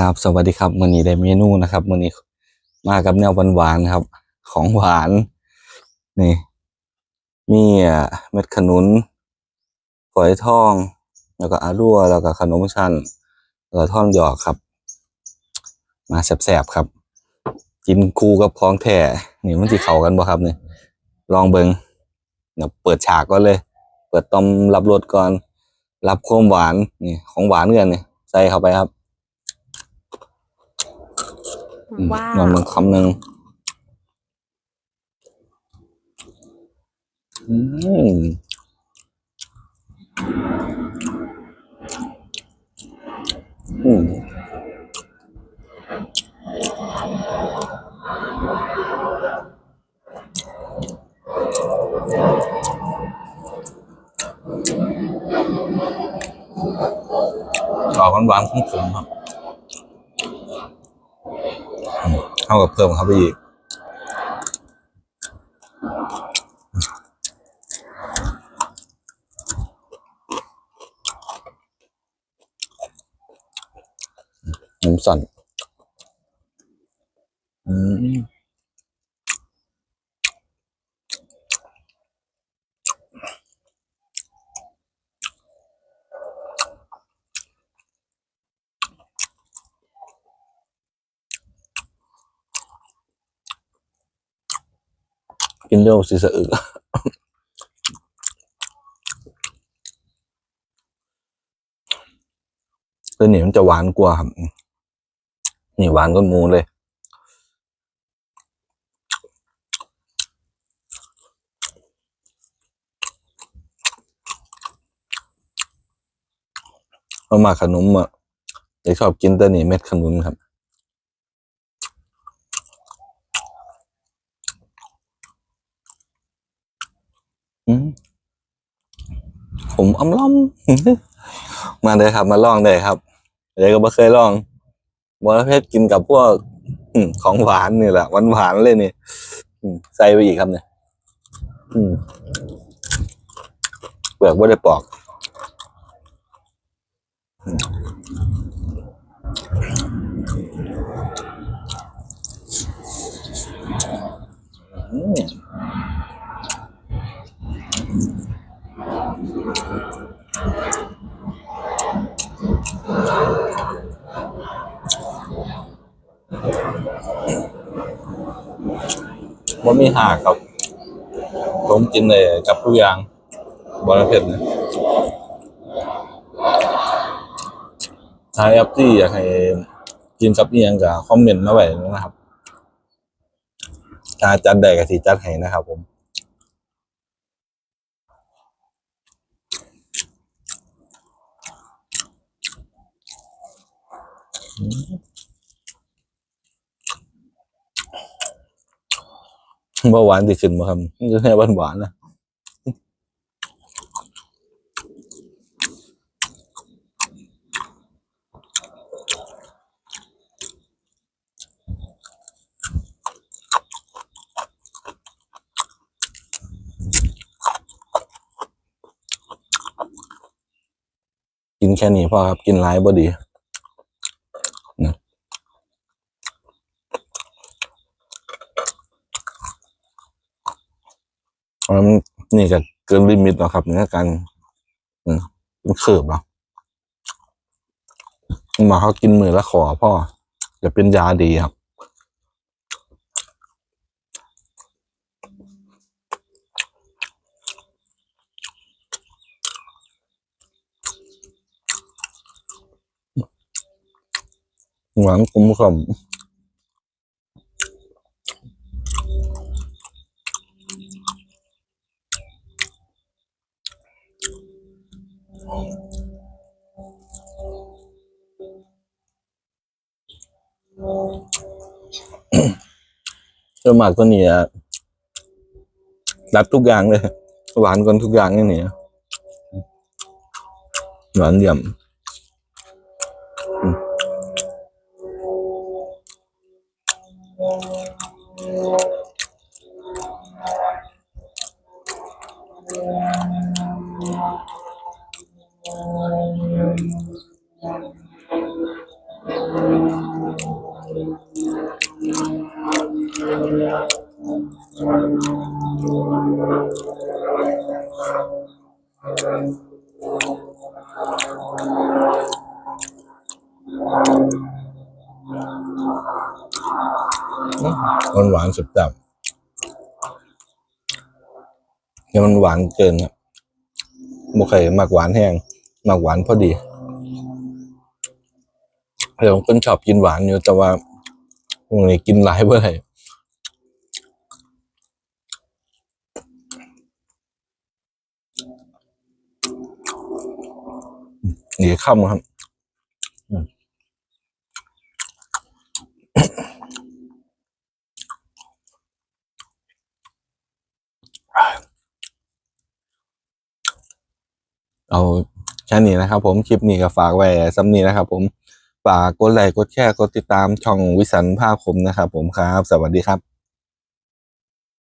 ครับสวัสดีครับมื้อนี้ได้เมนูนะครับมื้อนี้มากับแนวหวานๆครับ ของหวานนี่มีเม็ดขนุนฝอยทอง แล้วก็อารัวแล้วก็ขนมชั้นแล้วก็ท่อนหยอกครับ มาแซ่บๆครับ กินคู่กับของแท้นี่มันสิเข้ากันบ่ครับเนี่ยลองเบิงเดี๋ยวเปิดฉากก่อนเลย เปิดต้อมรับรสก่อน รับความหวานนี่ของหวานกันนี่ใส่เข้าไปครับ ว้าลองวมันคำหนึ่งอืมอืมออกหวานๆขมๆครับ เท่ากับเพิ่มเข้าไปอีกน้ำสั่น กินเร็วสิสะอึกตัวนี้มันจะหวานกว่าครับ นี่หวานก้นมูเลยเอามาขนมอะเด็กชอบกินแต่นี่เม็ดขนุนครับ ผมอำล้อม มาเลยครับ มาลองเลยครับเด็กก็ไม่เคยลองบอระเพ็ดกินกับพวกของหวานนี่แหละหวานหวานๆเลยนี่ใส่ไปอีกครับเนี่ยเปลือกไม่ได้ปอกอืมอืม ว่ามีหากครับ ผมกินเลยกับทุกอย่างบอระเพ็ดนะถ้าแอปที่อยากให้กินกับเอียงกับคอมเมนต์มาไว้นะครับถ้าจัดได้ก็สิจัดให้นะครับผม เบาหวานที่ขึ้นมาครับนี่คือแค่หวานหวานนะกินแค่นี้พอครับ กินหลายบ่ดีนะเพ ราะมันนี่ก็เกินลิมิตแล้วครับในการอืมมันเขิบแล้วหมาเขากินมือละขอพ่อจะเป็นยาดีครับหวานกลมกล่อม เออมากตัวนี้อะรับทุกอย่างเลย หวานกันทุกอย่างนี่นี่หวานเยี่ยมอ วานหวานสุดจับยังมันหวานเกินครับโอเคมากหวานแห้ง มากหวานพอดีเดี๋ยวคนชอบกินหวานอยู่แต่ว่าพวกนี้กินหลายเมื่อไหร่นี่ข้ามครับเอา แค่นี้นะครับ ผมคลิปนี้ก็ฝากไว้ซ้ำนี้นะครับ ผมฝากกดไลค์กดแชร์กดติดตามช่องวิสันภาคมนะครับ ผมครับ สวัสดีครับ